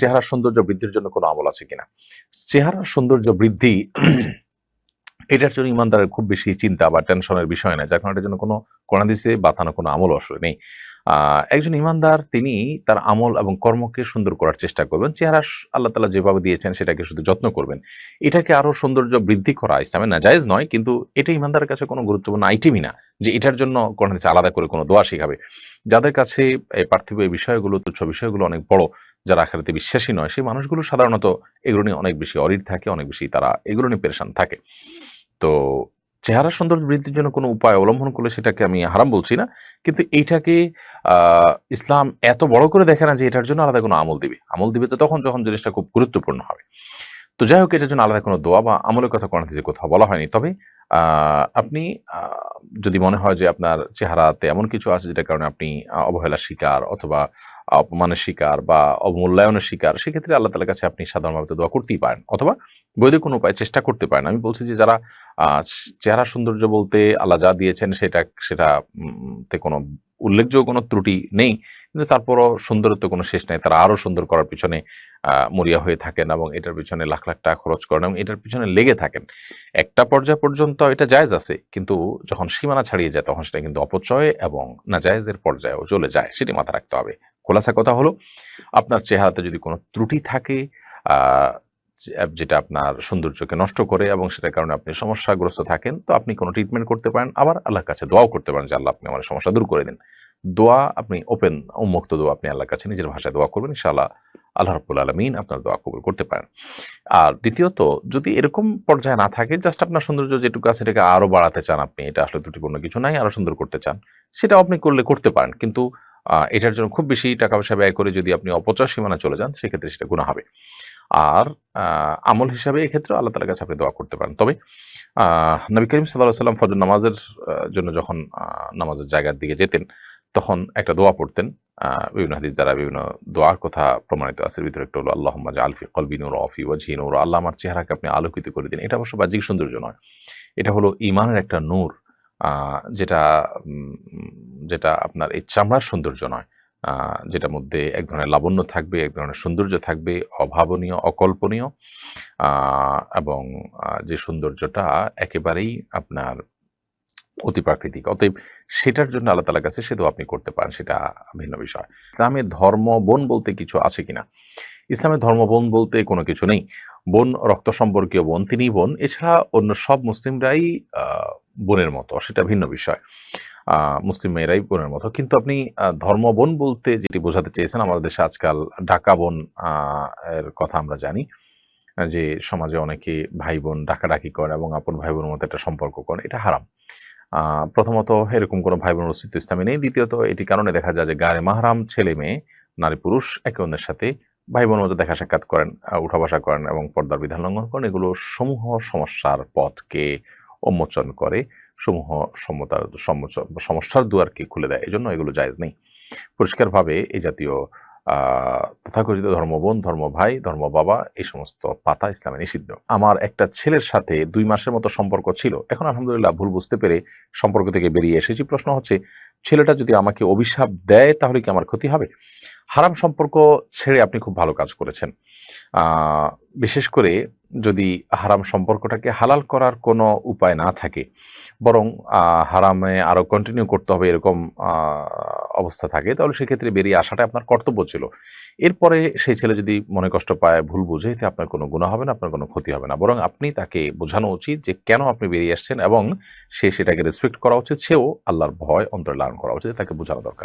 চেহারার সৌন্দর্য বৃদ্ধির জন্য কোনো আমল আছে কিনা? চেহারার সৌন্দর্য বৃদ্ধি এটার জন্য ইমানদারের খুব বেশি চিন্তা বা টেনশনের বিষয় না যার কারণে এটার জন্য কোনো কোরআন বাতানো কোনো আমল আসলে নেই। একজন ইমানদার, তিনি তার আমল এবং কর্মকে সুন্দর করার চেষ্টা করবেন। চেহারা আল্লাহ তালা যেভাবে দিয়েছেন, সেটাকে শুধু যত্ন করবেন। এটাকে আরও সৌন্দর্য বৃদ্ধি করা ইসলামে নাজায়েজ নয়, কিন্তু এটা ইমানদারের কাছে কোনো গুরুত্বপূর্ণ আইটেমই না, যে এটার জন্য কোরআন হাদিসে আলাদা করে কোনো দোয়া শিখাবে। যাদের কাছে পার্থিব এই বিষয়গুলো, তুচ্ছ বিষয়গুলো অনেক বড় যারা আখারাতে বিশ্বাসী নয়, সেই মানুষগুলো সাধারণত এগুলো নিয়ে অনেক বেশি অরিড থাকে, অনেক বেশি তারা এগুলো নিয়ে পেরেশান থাকে। তো চেহারা সৌন্দর্য বৃদ্ধির জন্য কোনো উপায় অবলম্বন করলে সেটাকে আমি হারাম বলছি না, কিন্তু এইটাকে ইসলাম এত বড় করে দেখে না যে এটার জন্য আলাদা কোনো আমল দিবে। আমল দিবে তো তখন যখন জিনিসটা খুব গুরুত্বপূর্ণ হবে। তো যাই হোক, এটার জন্য আলাদা কোনো দোয়া বা আমলের কথা কোনো কোথাও বলা হয়নি। তবে আপনি যদি মনে হয় যে আপনার চেহারাতে এমন কিছু আছে যেটার কারণে আপনি অবহেলার শিকার অথবা অপমানের শিকার বা অবমূল্যায়নের শিকার, সেক্ষেত্রে আল্লাহ তালার কাছে আপনি সাধারণভাবে দোয়া করতেই পারেন অথবা বৈধ কোনো উপায় চেষ্টা করতে পারেন। আমি বলছি যে যারা চেহারা সৌন্দর্য বলতে আল্লাহ যা দিয়েছেন সেটা সেটাতে কোনো উল্লেখযোগ্য কোনো ত্রুটি নেই, কিন্তু তারপরও সুন্দরত্ব কোনো শেষ নেই। তারা আরও সুন্দর করার পিছনে মরিয়া হয়ে থাকেন এবং এটার পিছনে লাখ লাখ টাকা খরচ করেন এবং এটার পিছনে লেগে থাকেন। একটা পর্যায় পর্যন্ত এটা জায়জ আছে, কিন্তু যখন সীমানা ছাড়িয়ে যায় তখন সেটা কিন্তু অপচয় এবং না জায়েজের পর্যায়েও চলে যায়, সেটি মাথা রাখতে হবে। খোলাসা কথা হলো, আপনার চেহারাতে যদি কোনো ত্রুটি থাকে যেটা আপনার সৌন্দর্যকে নষ্ট করে এবং সেটার কারণে আপনি সমস্যাগ্রস্ত থাকেন, তো আপনি কোনো ট্রিটমেন্ট করতে পারেন। আবার আল্লাহর কাছে দোয়াও করতে পারেন যে, আল্লাহ, আপনি আমার সমস্যা দূর করে দিন। দোয়া আপনি ওপেন উন্মুক্ত দোয়া আপনি আল্লাহর কাছে, নিজের ভাষায় দোয়া করবেন, ইনশাআল্লাহ আল্লাহ রব্বুল আলমিন আপনার দোয়া কবুল করতে পারেন। আর দ্বিতীয়ত, যদি এরকম পর্যায়ে না থাকে জাস্ট আপনার সৌন্দর্য যেটুকু আছে সেটাকে আরও বাড়াতে চান আপনি, এটা আসলে ত্রুটিপূর্ণ কিছু নাই আরও সুন্দর করতে চান, সেটাও আপনি করলে, করতে পারেন। কিন্তু এটার জন্য খুব বেশি টাকা পয়সা ব্যয় করে যদি আপনি অপচয় সীমানা চলে যান, সেক্ষেত্রে সেটা গুণা হবে। আর আমল হিসাবে এক্ষেত্রে আল্লাহ তালার কাছে আপনি দোয়া করতে পারেন। তবে নবী করিম সাল্লাহ সাল্লাম ফজর নামাজের জন্য যখন নামাজের জায়গার দিকে যেতেন, তখন একটা দোয়া পড়তেন। বিভিন্ন হাদিস দ্বারা বিভিন্ন দোয়ার কথা প্রমাণিত আছে। ভিতরে একটা হলো আল্লাহ মাজ আলফি কলবি নূর অফি ওয়াজি নূর। আল্লাহ আমার চেহারাকে আপনি আলোকিত করে দিন এটা অবশ্য বাহ্যিক সৌন্দর্য নয়। এটা হলো ইমানের একটা নূর। যেটা যেটা আপনার এই চামড়ার সৌন্দর্য নয়। যেটার মধ্যে এক ধরনের লাবণ্য থাকবে, এক ধরনের সৌন্দর্য থাকবে, অভাবনীয়, অকল্পনীয়। এবং যে সৌন্দর্যটা একেবারেই আপনার অতি প্রাকৃতিক অতএব সেটার জন্য আল্লাহ তালার কাছে সে আপনি করতে পারেন, সেটা ভিন্ন বিষয়। ইসলামের ধর্ম, বোন বলতে কিছু আছে কিনা? ইসলামের ধর্ম বোন বলতে কোনো কিছু নেই। বোন রক্ত সম্পর্কীয় বোন, তিনি বোন। এছাড়া অন্য সব মুসলিমরাই বোনের মতো, সেটা ভিন্ন বিষয়। মুসলিম মেয়েরাই বোনের মতো। কিন্তু আপনি ধর্ম বোন বলতে যেটি বোঝাতে চেয়েছেন, আমাদের দেশে আজকাল ঢাকা বোন এর কথা আমরা জানি, যে সমাজে অনেকে ভাই বোন ডাকাডাকি করে এবং আপন ভাই বোনের মতো একটা সম্পর্ক করে, এটা হারাম। প্রথমত এরকম কোনো ভাই বোনের অস্তিত্ব ইসলামী নেই। দ্বিতীয়ত, এটি কারণে দেখা যায় যে গায়ে মাহারাম ছেলে মেয়ে, নারী পুরুষ, একে অন্যের সাথে ভাই বোনের মতো দেখা সাক্ষাৎ করেন উঠা বসা করেন এবং পর্দার বিধান লঙ্ঘন করেন, এগুলো সমূহ সমস্যার পথকে উন্মোচন করে, সমূহ সমতার সমস্যার দুয়ারকে খুলে দেয়। এজন্য এগুলো জায়েজ নেই। পরিষ্কারভাবে এই জাতীয় তথাকথিত ধর্মবোন ধর্ম ভাই ধর্ম বাবা এই সমস্ত পাতা ইসলামে নিষিদ্ধ। আমার একটা ছেলের সাথে দুই মাসের মতো সম্পর্ক ছিল। এখন আলহামদুলিল্লাহ ভুল বুঝতে পেরে সম্পর্ক থেকে বেরিয়ে এসেছি। প্রশ্ন হচ্ছে, ছেলেটা যদি আমাকে অভিশাপ দেয় তাহলে কি আমার ক্ষতি হবে? হারাম সম্পর্ক ছেড়ে আপনি খুব ভালো কাজ করেছেন। বিশেষ করে যদি হারাম সম্পর্কটাকে হালাল করার কোনো উপায় না থাকে, বরং হারামে আরও কন্টিনিউ করতে হবে এরকম অবস্থা থাকে, তাহলে সেক্ষেত্রে বেরিয়ে আসাটা আপনার কর্তব্য ছিল। এরপরে সেই ছেলে যদি মনে কষ্ট পায়, ভুল বুঝে, এতে আপনার কোনো গুণা হবে না, আপনার কোনো ক্ষতি হবে না। বরং আপনি তাকে বোঝানো উচিত যে কেন আপনি বেরিয়ে আসছেন এবং সে সেটাকে রেসপেক্ট করা উচিত, সেও আল্লাহর ভয় অন্তরে লালন করা উচিত, তাকে বোঝানো দরকার।